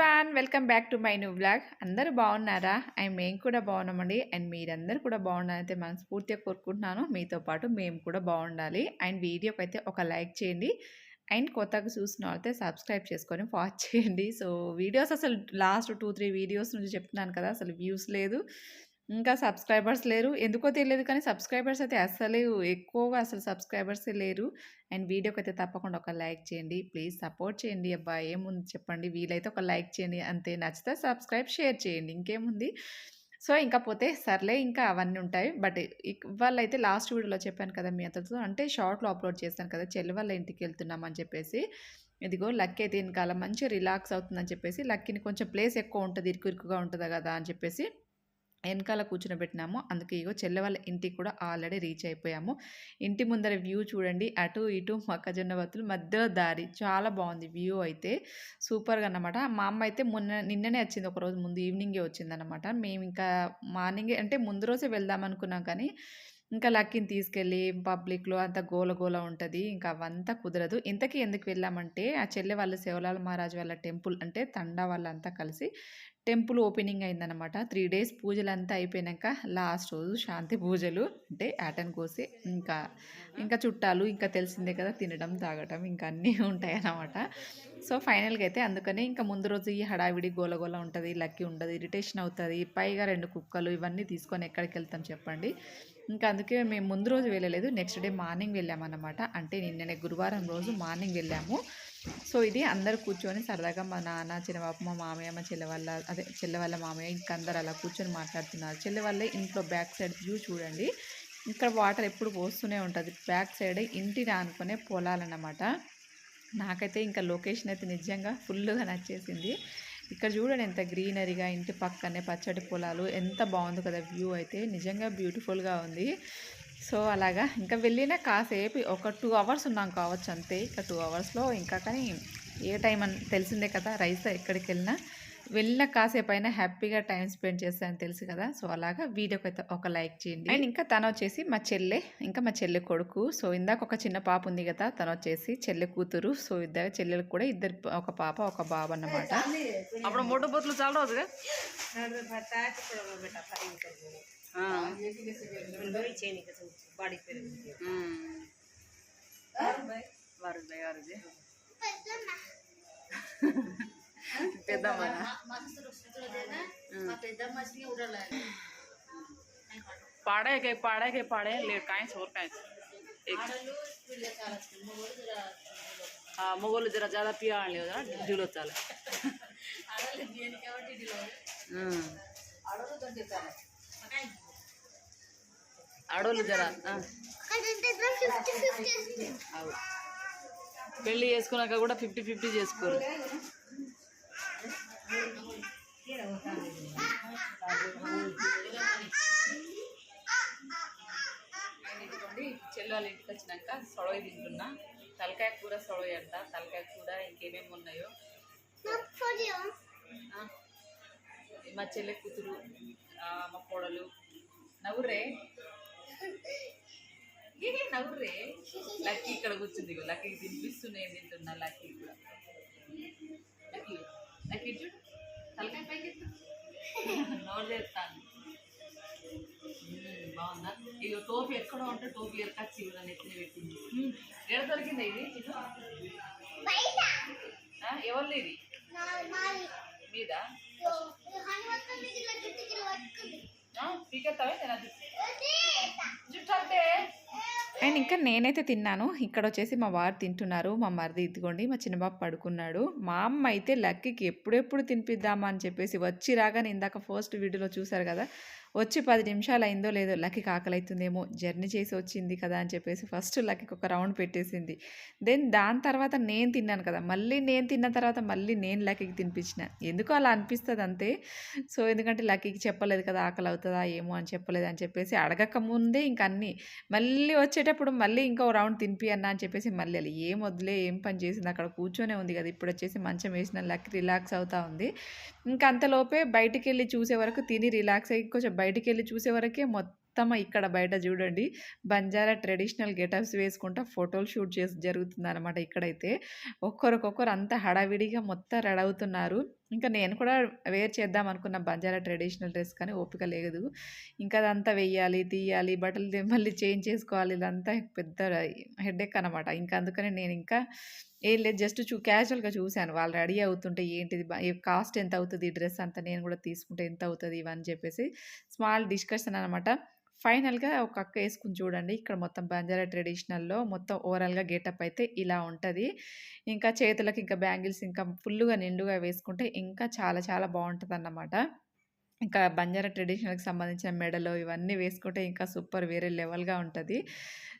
Hello everyone welcome back to my new blog అందరూ బాగున్నారా? And మేము కూడా బాగున్నామండి. అండ్ మీరందరూ కూడా బాగున్నారైతే మనస్ఫూర్తిగా కోరుకుంటున్నాను. మీతో పాటు మేము కూడా బాగుండాలి. అండ్ వీడియోకి అయితే ఒక లైక్ చేయండి. అండ్ కొత్తగా చూసిన వాళ్ళైతే సబ్స్క్రైబ్ చేసుకొని వాచ్ చేయండి. సో వీడియోస్ అసలు లాస్ట్ టూ త్రీ వీడియోస్ నుంచి చెప్తున్నాను కదా అసలు వ్యూస్ లేదు. ఇంకా సబ్స్క్రైబర్స్ లేరు. ఎందుకో తెలియదు కానీ సబ్స్క్రైబర్స్ అయితే అస్సలు ఎక్కువగా అసలు సబ్స్క్రైబర్సే లేరు. అండ్ వీడియోకి అయితే తప్పకుండా ఒక లైక్ చేయండి. ప్లీజ్ సపోర్ట్ చేయండి. అబ్బా ఏముంది చెప్పండి. వీలైతే ఒక లైక్ చేయండి. అంతే నచ్చితే సబ్స్క్రైబ్ షేర్ చేయండి. ఇంకేముంది? సో ఇంకా పోతే సర్లే ఇంకా అవన్నీ ఉంటాయి. బట్ ఇవాళ అయితే లాస్ట్ వీడియోలో చెప్పాను కదా మీ అతనితో. అంటే షార్ట్లో అప్లోడ్ చేశాను కదా చెల్లి వాళ్ళ ఇంటికి వెళ్తున్నాం అని చెప్పేసి. ఇదిగో లక్కీ అయితే వెనకాల మంచి రిలాక్స్ అవుతుందని చెప్పేసి. లక్కీని కొంచెం ప్లేస్ ఎక్కువ ఉంటుంది ఇరుకు ఇరుకుగా ఉంటుంది కదా అని చెప్పేసి. వెనకాల కూర్చునబెట్టినాము. అందుకే ఇగో చెల్లె వాళ్ళ ఇంటికి కూడా ఆల్రెడీ రీచ్ అయిపోయాము. ఇంటి ముందర వ్యూ చూడండి. అటు ఇటు మొక్కజొన్న వత్తులు మధ్యలో దారి. చాలా బాగుంది వ్యూ అయితే. సూపర్గా అనమాట మా అమ్మ అయితే మొన్న నిన్ననే వచ్చింది ఒక రోజు. ముందు ఈవినింగే వచ్చిందనమాట మేము ఇంకా మార్నింగే అంటే ముందు రోజే వెళ్దాం అనుకున్నాం కానీ ఇంకా లక్కీని తీసుకెళ్ళి పబ్లిక్లో అంత గోల ఉంటుంది. ఇంకా అవంతా కుదరదు. ఇంతకీ ఎందుకు వెళ్ళామంటే ఆ చెల్లె వాళ్ళ శివలాల మహారాజు వాళ్ళ టెంపుల్ అంటే తండా వాళ్ళంతా కలిసి టెంపుల్ ఓపెనింగ్ అయిందనమాట త్రీ డేస్ పూజలంతా అయిపోయాక లాస్ట్ రోజు శాంతి పూజలు అంటే యాటన్ కోసి ఇంకా ఇంకా చుట్టాలు ఇంకా తెలిసిందే కదా తినడం తాగడం ఇంకా అన్నీ ఉంటాయి అన్నమాట సో ఫైనల్గా అయితే అందుకని ఇంకా ముందు రోజు ఈ హడావిడి గోలగోల ఉంటుంది లక్కీ ఉండదు ఇరిటేషన్ అవుతుంది పైగా రెండు కుక్కలు ఇవన్నీ తీసుకొని ఎక్కడికి వెళ్తాం చెప్పండి. ఇంకా అందుకే మేము ముందు రోజు వెళ్ళలేదు నెక్స్ట్ డే మార్నింగ్ వెళ్ళామన్నమాట. అంటే నిన్ననే గురువారం రోజు మార్నింగ్ వెళ్ళాము. సో ఇది అందరు కూర్చొని సరదాగా మా నాన్న చిన్నబాబు మా మామయ్య మా చెల్లెవాళ్ళ అదే చెల్లెవాళ్ళ మామయ్య ఇంకా అందరు అలా కూర్చొని మాట్లాడుతున్నారు. చెల్లెవాళ్ళే ఇంట్లో బ్యాక్ సైడ్ వ్యూ చూడండి. ఇక్కడ వాటర్ ఎప్పుడు పోస్తూనే ఉంటుంది. బ్యాక్ సైడ్ ఇంటి అనుకునే పొలాలన్నమాట. నాకైతే ఇంకా లొకేషన్ అయితే నిజంగా ఫుల్గా నచ్చేసింది. ఇక్కడ చూడండి ఎంత గ్రీనరీగా ఇంటి పక్కనే పచ్చడి పొలాలు ఎంత బాగుంది కదా వ్యూ అయితే. నిజంగా బ్యూటిఫుల్గా ఉంది. సో అలాగా. ఇంకా వెళ్ళినా కాసేపు ఒక టూ అవర్స్ ఉన్నాం కావచ్చు అంతే. ఇంకా టూ అవర్స్లో ఇంకా కానీ ఏ టైం అని తెలిసిందే కదా రైస్ ఎక్కడికి వెళ్ళినా వెళ్ళిన కాసేపు అయినా హ్యాపీగా టైం స్పెండ్ చేస్తానని తెలుసు కదా సో అలాగా వీడియోకి అయితే ఒక లైక్ చేయండి. అండ్ ఇంకా తను వచ్చేసి మా చెల్లె ఇంకా మా చెల్లె కొడుకు. సో ఇందాక ఒక చిన్న పాప ఉంది కదా తను వచ్చేసి చెల్లె కూతురు. సో ఇద్దరు చెల్లెలకు కూడా ఇద్దరు ఒక పాప ఒక బాబు అన్నమాట. అప్పుడు మూడు బొత్తులు చాలా రోజుగా? पाड़ा పెద్దమ్మన? పాడాయి పాడాయి పాడే లేదు కాయన్స్ ఓర్ కాయన్స్. మొగోళ్ళు జర జర పియాలి కదా డ్యూలో చాలా. ఆడోళ్ళు జర పెళ్ళి చేసుకున్నాక కూడా ఫిఫ్టీ ఫిఫ్టీ చేసుకోరు. ఇదిగోండి చెల్లి ఇంటికి వచ్చినాక సొడవ తింటున్నా. తలకాయ కూర సొడవ అంట. తలకాయ కూర ఇంకేమేమి ఉన్నాయో? మా చెల్లె కూతురు మా కోడలు. నవ్వురే ఏ నవ్వురే లక్కీ ఇక్కడ కూర్చుంది ఇగో లక్కీకి తినిపిస్తున్నాయి తింటున్నా లక్కీ కూడా. లక్కీ చూడు. తలకాయ పైకి. నోరు తెస్తాను మ్మ్, బాగుందా? ఇక టోపీ ఎక్కడ ఉంటే టోపీ ఎరకచ్చి కూడా నెత్తిన పెట్టింది. ఎక్కడ దొరికింది ఇది? ఎవరిది ఇది? మీద? పీకెత్తావే? జుట్టు అంటే? అండ్ ఇంకా నేనైతే తిన్నాను. ఇక్కడ వచ్చేసి మా వారు తింటున్నారు. మా మరిది ఇదిగోండి మా చిన్నబాబు పడుకున్నాడు. మా అమ్మ అయితే లక్కీకి ఎప్పుడెప్పుడు తినిపిద్దామా అని చెప్పేసి వచ్చి రాగానే ఇందాక ఫస్ట్ వీడియోలో చూసారు కదా వచ్చి పది నిమిషాలు అయిందో లేదో లక్కీకి ఆకలి అవుతుందేమో జర్నీ చేసి వచ్చింది కదా అని చెప్పేసి ఫస్ట్ లక్కీకి ఒక రౌండ్ పెట్టేసింది. దెన్ దాని తర్వాత నేను తిన్నాను కదా మళ్ళీ నేను తిన్న తర్వాత మళ్ళీ నేను లక్కీకి తినిపించిన. ఎందుకు అలా అనిపిస్తుంది అంతే. సో ఎందుకంటే లక్కీకి చెప్పలేదు కదా ఆకలి అవుతుందా ఏమో అని చెప్పలేదు అని చెప్పేసి అడగక ముందే ఇంక అన్నీ మళ్ళీ వచ్చేటప్పుడు మళ్ళీ ఇంకో రౌండ్ తినిపి అన్న అని చెప్పేసి మళ్ళీ ఏం వదిలే ఏం పని చేసింది అక్కడ కూర్చొనే ఉంది కదా ఇప్పుడు వచ్చేసి మంచం వేసిన లక్కీ రిలాక్స్ అవుతా ఉంది. ఇంకంతలోపే బయటికి వెళ్ళి చూసే వరకు తిని రిలాక్స్ అయ్యి కొంచెం బయటికి వెళ్ళి చూసే వరకే మొత్తం ఇక్కడ బయట చూడండి బంజారా ట్రెడిషనల్ గెటప్స్ వేసుకుంటా ఫోటోలు షూట్ చేసి జరుగుతుందనమాట ఇక్కడైతే. ఒక్కరికొకరు అంతా హడావిడిగా మొత్తం రెడీ అవుతున్నారు. ఇంకా నేను కూడా వేర్ చేద్దాం అనుకున్న బంజారా ట్రెడిషనల్ డ్రెస్ కానీ ఓపిక లేదు. ఇంకా అదంతా వెయ్యాలి, తీయాలి, బట్టలు మళ్ళీ చేంజ్ చేసుకోవాలి. ఇదంతా పెద్ద హెడేక్ అనమాట. ఇంకా అందుకనే నేను ఇంకా ఏం లేదు జస్ట్ చూ క్యాజువల్‌గా చూసాను. వాళ్ళు రెడీ అవుతుంటే ఏంటిది కాస్ట్ ఎంత అవుతుంది ఈ డ్రెస్ అంతా నేను కూడా తీసుకుంటే ఎంత అవుతుంది ఇవని చెప్పేసి స్మాల్ డిస్కషన్ అనమాట. ఫైనల్‌గా ఒక అక్క వేసుకుని చూడండి. ఇక్కడ మొత్తం బంజారా ట్రెడిషనల్‌లో మొత్తం ఓవరాల్‌గా గేటప్ అయితే ఇలా ఉంటుంది ఇంకా చేతులకు ఇంకా బ్యాంగిల్స్ ఇంకా ఫుల్లుగా నిండుగా వేసుకుంటే ఇంకా చాలా చాలా బావుంటదన్నమాట. ఇంకా బంజారా ట్రెడిషనల్‌కి సంబంధించిన మెడలు ఇవన్నీ వేసుకుంటే ఇంకా సూపర్ వేరే లెవెల్‌గా ఉంటుంది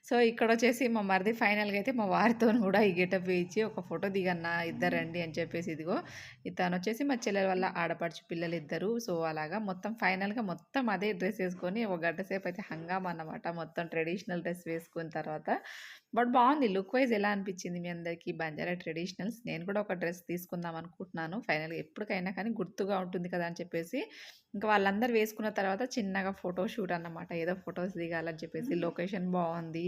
సో, ఇక్కడ వచ్చేసి మా మరిది ఫైనల్‌గా అయితే మా వారితోని కూడా ఈ గెటప్ వేయించి ఒక ఫోటో దిగన్నా ఇద్దరు రండి అని చెప్పేసి ఇదిగో ఇతనొచ్చేసి మా చెల్లెల వల్ల ఆడపడుచు పిల్లలిద్దరు. సో, అలాగా మొత్తం ఫైనల్‌గా మొత్తం అదే డ్రెస్ వేసుకొని ఒక గంట సేపు అయితే హంగామా అన్నమాట. మొత్తం ట్రెడిషనల్ డ్రెస్ వేసుకున్న తర్వాత. బట్ బావుంది. లుక్ వైస్ ఎలా అనిపించింది మీ అందరికి బంజారా ట్రెడిషనల్స్? నేను కూడా ఒక డ్రెస్ తీసుకుందాం అనుకుంటున్నాను. ఫైనల్‌గా ఎప్పటికైనా కానీ గుర్తుగా ఉంటుంది కదా అని చెప్పేసి ఇంకా వాళ్ళందరూ వేసుకున్న తర్వాత చిన్నగా ఫోటో షూట్ అన్నమాట. ఏదో ఫోటోస్ దిగాలని చెప్పేసి లొకేషన్ బావుంది.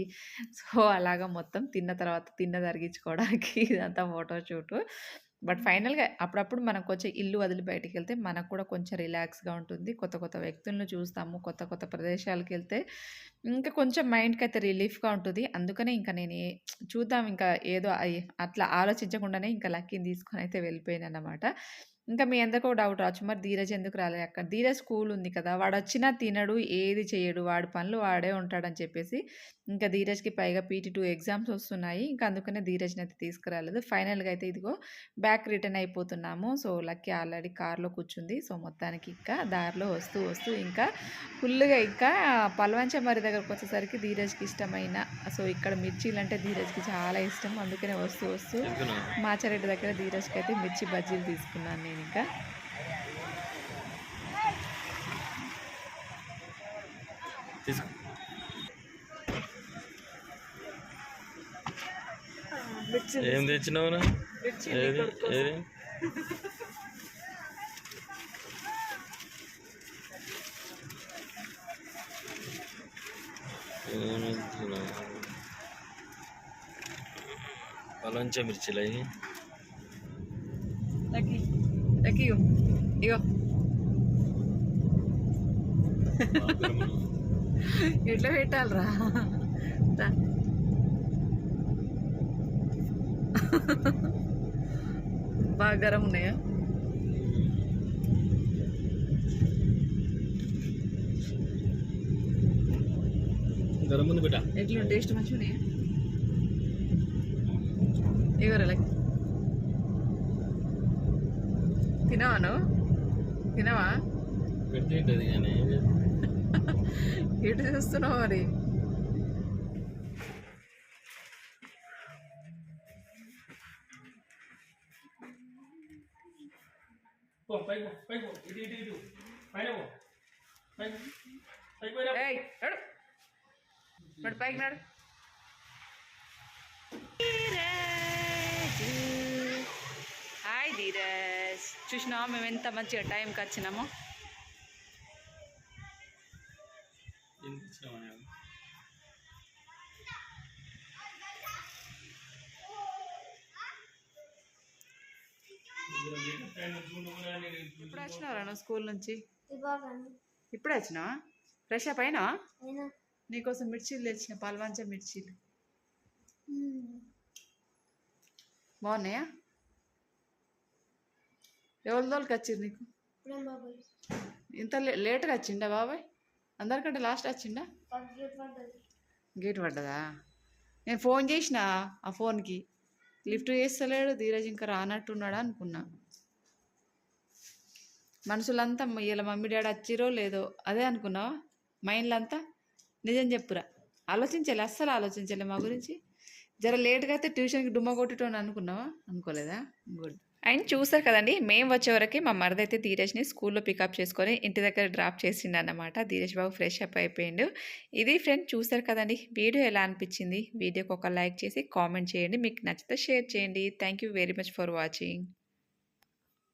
సో, అలాగా మొత్తం తిన్న తర్వాత తిన్నది అరిగించుకోవడానికి ఇదంతా ఫోటో షూటు. బట్ ఫైనల్‌గా అప్పుడప్పుడు మనం కొంచెం ఇల్లు వదిలి బయటికెళ్తే మనకు కూడా కొంచెం రిలాక్స్‌గా ఉంటుంది. కొత్త కొత్త వ్యక్తులను చూస్తాము. కొత్త కొత్త ప్రదేశాలకెళ్తే ఇంకా కొంచెం మైండ్‌కైతే రిలీఫ్‌గా ఉంటది. అందుకనే ఇంకా నేను చూద్దాం ఇంకా ఏదో అట్లా ఆలోచించకుండానే ఇంకా లక్కీని తీసుకొని అయితే వెళ్ళిపోయానన్నమాట. ఇంకా మీ అందరికి ఒక డౌట్ రావచ్చు. మరి ధీరజ్ ఎందుకు రాలే అక్క? ధీరజ్ స్కూల్ ఉంది కదా! వాడొచ్చినా తినడు, ఏది చేయడు. వాడి పనులు వాడే ఉంటాడని చెప్పేసి ఇంకా ధీరజ్‌కి పైగా పీటీ 2 ఎగ్జామ్స్ వస్తున్నాయి. ఇంకా అందుకనే ధీరజ్‌నైతే తీసుకురాలేదు. ఫైనల్‌గా అయితే ఇదిగో బ్యాక్ రిటర్న్ అయిపోతున్నాము. సో, లక్కీ ఆల్రెడీ కార్‌లో కూర్చుంది. సో, మొత్తానికి ఇంకా దారిలో వస్తూ వస్తూ ఇంకా ఫుల్లుగా ఇంకా పల్వంచమర్రి దగ్గరకొచ్చేసరికి ధీరజ్‌కి ఇష్టమైన సో, ఇక్కడ మిర్చీలంటే ధీరజ్‌కి చాలా ఇష్టం. అందుకనే వస్తూ వస్తూ మాచారెడ్డి దగ్గర ధీరజ్‌కైతే మిర్చి బజ్జీలు తీసుకున్నాను తీసుకో. ఏం తెచ్చినావురా? ఏది? ఏది? తెచ్చినావు? పలంచ మిర్చిలు అయ్యి లక్కీ లక్కీ ఇగో. ఇగో. ఎట్లా పెట్టాలిరా? బాగా గరం ఉన్నాయా? గరం ఉంది బిడ్డ ఎట్లుంది టేస్ట్ మంచిగున్నాయా? ఇగోరా లక్కీ. తినవా నువ్వు? తినవా? ఎటు చూస్తున్నావు మరి? పైకి నడు. హాయ్ ధీరజ్ చూసినావా మేము ఎంత మంచిగా టైంకి వచ్చినామో. ఇప్పుడు వచ్చినావరా నువ్వు స్కూల్ నుంచి? ఇప్పుడే వచ్చినావా? ఫ్రెష్ అప్ అయినా. నీకోసం మిర్చీలు తెచ్చిన పల్వంచ మిర్చీలు. బాగున్నాయా? ఎవరి దోలికి వచ్చింది నీకు? ఇంత లేట్గా వచ్చిండా బాబాయ్? అందరికంటే లాస్ట్ వచ్చిండా? గేట్ పడ్డదా. నేను ఫోన్ చేసిన ఆ ఫోన్కి. లిఫ్ట్ చేస్తలేడు ధీరజ్ ఇంకా రానట్టున్నాడా అనుకున్నా. మనుషులంతా ఇలా మమ్మీ డాడీ వచ్చిరో లేదో అదే అనుకున్నావా? మైండ్లో అంతా నిజం చెప్పురా. ఆలోచించాలి అస్సలు ఆలోచించాలి మా గురించి. జర లేట్గా అయితే ట్యూషన్కి డుమ్మ కొట్టేటోని అనుకున్నావా? అనుకోలేదా? గుడ్. అండ్ చూసారు కదండి మేము వచ్చే వరకు మా మరదైతే ధీరజ్ని స్కూల్లో పికప్ చేసుకొని ఇంటి దగ్గర డ్రాప్ చేసిండు అన్నమాట ధీరజ్ బాబు ఫ్రెష్ అప్ అయిపోయిండు. ఇది ఫ్రెండ్ చూసారు కదండి వీడియో ఎలా అనిపించింది? వీడియోకి ఒక లైక్ చేసి కామెంట్ చేయండి. మీకు నచ్చితే షేర్ చేయండి. Thank you very much for watching.